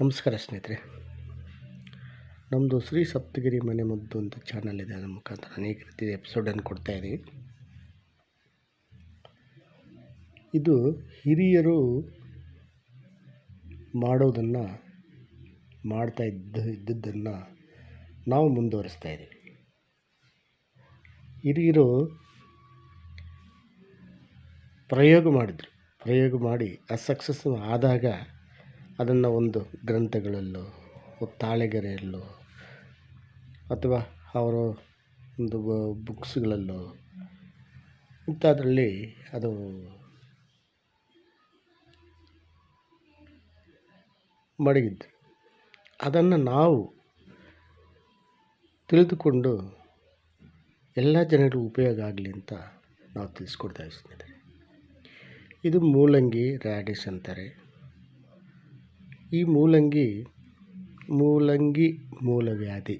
ನಮಸ್ಕಾರ ಸ್ನೇಹಿತರೆ. ನಮ್ಮದು ಶ್ರೀ ಸಪ್ತಗಿರಿ ಮನೆ ಮದ್ದು ಅಂತ ಚಾನಲ್ ಇದೆ. ಅದರ ಮುಖಾಂತರ ಅನೇಕ ರೀತಿಯ ಎಪಿಸೋಡನ್ನು ಕೊಡ್ತಾ ಇದ್ದೀವಿ. ಇದು ಹಿರಿಯರು ಮಾಡೋದನ್ನು, ಮಾಡ್ತಾ ಇದ್ದ, ಇದ್ದದ್ದನ್ನು ನಾವು ಮುಂದುವರಿಸ್ತಾ ಇದ್ದೀವಿ. ಹಿರಿಯರು ಪ್ರಯೋಗ ಮಾಡಿದರು. ಪ್ರಯೋಗ ಮಾಡಿ ಅಸಕ್ಸಸ್ ಆದಾಗ ಅದನ್ನು ಒಂದು ಗ್ರಂಥಗಳಲ್ಲೋ ತಾಳೆಗರೆಯಲ್ಲೋ, ಅಥವಾ ಅವರು ಒಂದು ಬುಕ್ಸ್ಗಳಲ್ಲೋ, ಇಂಥದ್ರಲ್ಲಿ ಅದು ಮಡಗಿದ್ದು. ಅದನ್ನು ನಾವು ತಿಳಿದುಕೊಂಡು ಎಲ್ಲ ಜನರಿಗೂ ಉಪಯೋಗ ಆಗಲಿ ಅಂತ ನಾವು ತಿಳಿಸ್ಕೊಡ್ತಾ ಇದ್ದೀನಿ ಇದು ಮೂಲಂಗಿ ರ್ಯಾಡಿಸ್ ಅಂತಾರೆ. ಈ ಮೂಲಂಗಿ ಮೂಲಂಗಿ ಮೂಲವ್ಯಾಧಿ.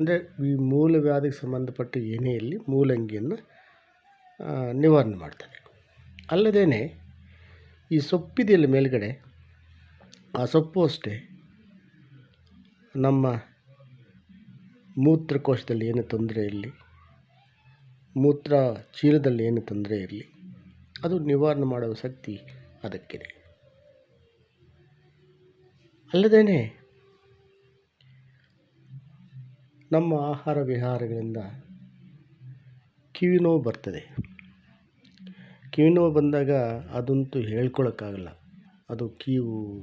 ಅಂದರೆ ಈ ಮೂಲವ್ಯಾಧಿಗೆ ಸಂಬಂಧಪಟ್ಟ ಏನೇ ಇರಲಿ ಮೂಲಂಗಿಯನ್ನು ನಿವಾರಣೆ ಮಾಡ್ತಾರೆ. ಅಲ್ಲದೇ ಈ ಸೊಪ್ಪಿದೆಯಲ್ಲಿ ಮೇಲುಗಡೆ, ಆ ಸೊಪ್ಪು ಅಷ್ಟೇ. ನಮ್ಮ ಮೂತ್ರಕೋಶದಲ್ಲಿ ಏನು ತೊಂದರೆ ಇರಲಿ, ಮೂತ್ರ ಚೀಲದಲ್ಲಿ ಏನು ತೊಂದರೆ ಇರಲಿ, ಅದು ನಿವಾರಣೆ ಮಾಡುವ ಶಕ್ತಿ ಅದಕ್ಕಿದೆ. ಅಲ್ಲದೇ ನಮ್ಮ ಆಹಾರ ವಿಹಾರಗಳಿಂದ ಕಿವಿ ನೋವು ಬರ್ತದೆ. ಕಿವಿ ನೋವು ಬಂದಾಗ ಅದಂತೂ ಹೇಳ್ಕೊಳ್ಳೋಕ್ಕಾಗಲ್ಲ ಅದು ಕೀವು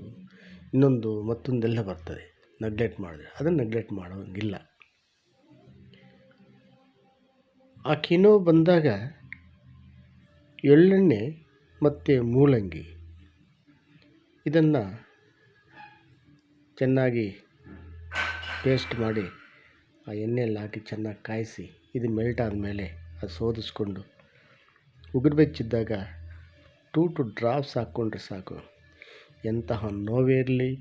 ಇನ್ನೊಂದು ಮತ್ತೊಂದೆಲ್ಲ ಬರ್ತದೆ. ನೆಗ್ಲೆಕ್ಟ್ ಮಾಡಿದ್ರೆ. ಅದನ್ನು ನೆಗ್ಲೆಕ್ಟ್ ಮಾಡೋಂಗಿಲ್ಲ. ಆ ಕಿನೋವು ಬಂದಾಗ ಎಳ್ಳೆಣ್ಣೆ ಮತ್ತು ಮೂಲಂಗಿ ಇದನ್ನು ಚೆನ್ನಾಗಿ ಪೇಸ್ಟ್ ಮಾಡಿ ಆ ಎಣ್ಣೆಯಲ್ಲಿ ಹಾಕಿ ಚೆನ್ನಾಗಿ ಕಾಯಿಸಿ, ಇದು ಮೆಲ್ಟ್ ಆದಮೇಲೆ ಅದು ಸೋದಿಸ್ಕೊಂಡು ಉಗುರು ಬೆಚ್ಚಿದ್ದಾಗ ಟೂ ಟು ಡ್ರಾಪ್ಸ್ ಹಾಕ್ಕೊಂಡ್ರೆ ಸಾಕು. ಎಂತಹ ನೋವೇ ಇರಲಿ,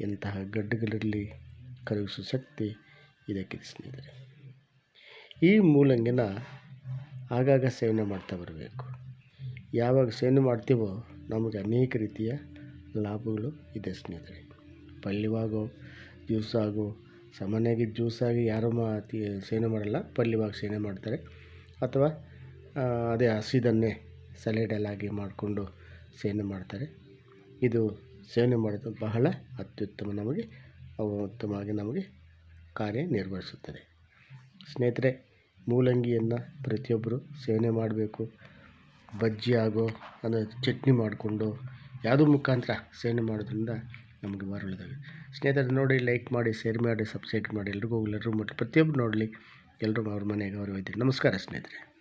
ಎಂತಹ ಗಡ್ಡುಗಳಿರಲಿ ಕರಗಿಸೋ ಶಕ್ತಿ ಇದಕ್ಕೆ ಸ್ನೇಹಿತರೆ. ಈ ಮೂಲಂಗಿನ ಆಗಾಗ ಸೇವನೆ ಮಾಡ್ತಾ ಬರಬೇಕು. ಯಾವಾಗ ಸೇವನೆ ಮಾಡ್ತೀವೋ ನಮಗೆ ಅನೇಕ ರೀತಿಯ ಲಾಭಗಳು ಇದೆ ಸ್ನೇಹಿತರೆ. ಪಲ್ಯವಾಗೋ ಜ್ಯೂಸಾಗೋ ಸಾಮಾನ್ಯವಾಗಿ ಜ್ಯೂಸಾಗಿ ಯಾರೂ ಮಾ ಸೇವನೆ ಮಾಡಲ್ಲ ಪಲ್ಯವಾಗಿ ಸೇವನೆ ಮಾಡ್ತಾರೆ. ಅಥವಾ ಅದೇ ಹಸಿದನ್ನೇ ಸಲೇಡಲ್ಲಾಗಿ ಮಾಡಿಕೊಂಡು ಸೇವನೆ ಮಾಡ್ತಾರೆ. ಇದು ಸೇವನೆ ಮಾಡೋದು ಬಹಳ ಅತ್ಯುತ್ತಮ ನಮಗೆ ಉತ್ತಮವಾಗಿ ನಮಗೆ ಕಾರ್ಯನಿರ್ವಹಿಸುತ್ತದೆ. ಸ್ನೇಹಿತರೆ, ಮೂಲಂಗಿಯನ್ನು ಪ್ರತಿಯೊಬ್ಬರು ಸೇವನೆ ಮಾಡಬೇಕು. ಬಜ್ಜಿ ಆಗೋ ಅಂದರೆ ಚಟ್ನಿ ಮಾಡಿಕೊಂಡು, ಯಾವುದೋ ಮುಖಾಂತರ ಸೇವನೆ ಮಾಡೋದ್ರಿಂದ ನಮಗೆ ಬರಲಿದ್ದಾವೆ ಸ್ನೇಹಿತರು, ನೋಡಿ ಲೈಕ್ ಮಾಡಿ ಶೇರ್ ಮಾಡಿ ಸಬ್ಸ್ಕ್ರೈಬ್ ಮಾಡಿ, ಎಲ್ರಿಗೂ ಎಲ್ಲರೂ ಪ್ರತಿಯೊಬ್ಬರು ನೋಡಲಿ. ಎಲ್ಲರೂ ಅವ್ರ ಮನೆಗೆ ಅವರು ಇದ್ದೀರಿ ನಮಸ್ಕಾರ ಸ್ನೇಹಿತರೆ.